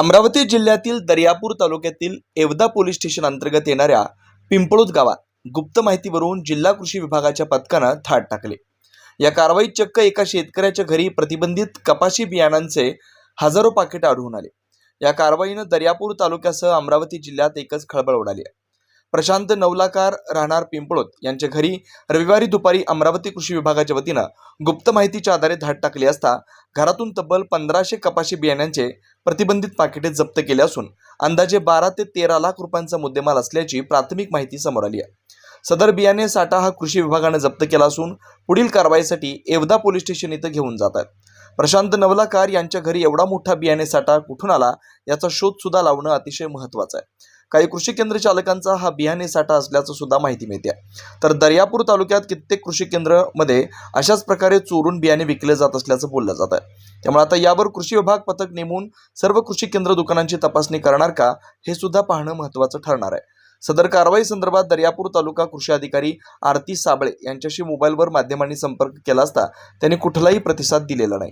अमरावती जिल्ह्यातील दर्यापूर तालुक्यातील एवदा police station अंतर्गत येणाऱ्या पिंपळूद गावात गुप्त माहितीवरून जिल्हा कृषी विभागाच्या पथकानं थाट टाकले या कारवाईत चक्क एका शेतकऱ्याच्या घरी प्रतिबंधित कपाशी बियाणांचे हजारो पाकिट आढळून आले या कारवाईनं दर्यापूर तालुक्यासह अमरावती जिल्ह्यात एकच खळबळ उडाली आहे. प्रशांत नवलाकार राहणार पिंपळोत यांच्या घरी रविवारी दुपारी अमरावती कृषी विभागाच्या वतीनं गुप्त माहितीच्या आधारे धाड टाकली असता घरातून तब्बल पंधराशे कपाशी बियाण्यांचे प्रतिबंधित पाकिटे जप्त केले असून अंदाजे बारा ते तेरा लाख रुपयांचा मुद्देमाल असल्याची प्राथमिक माहिती समोर आली आहे. सदर बियाणे साठा हा कृषी विभागाने जप्त केला असून पुढील कारवाईसाठी एवदा पोलीस स्टेशन इथं घेऊन जात आहेत. प्रशांत नवलाकार यांच्या घरी एवढा मोठा बियाणे साठा कुठून आला याचा शोध सुद्धा लावणं अतिशय महत्त्वाचं आहे. काही कृषी केंद्र चालकांचा हा बियाणे साठा असल्याचं सुद्धा माहिती मिळते. तर दर्यापूर तालुक्यात कित्येक कृषी केंद्रामध्ये अशाच प्रकारे चोरून बियाणे विकले जात असल्याचं बोललं जात आहे. त्यामुळे आता यावर कृषी विभाग पथक नेमून सर्व कृषी केंद्र दुकानांची तपासणी करणार का हे सुद्धा पाहणं महत्त्वाचं ठरणार आहे. सदर कारवाई संदर्भात दर्यापूर तालुका कृषी अधिकारी आरती साबळे यांच्याशी मोबाईलवर माध्यमांनी संपर्क केला असता त्यांनी कुठलाही प्रतिसाद दिलेला नाही.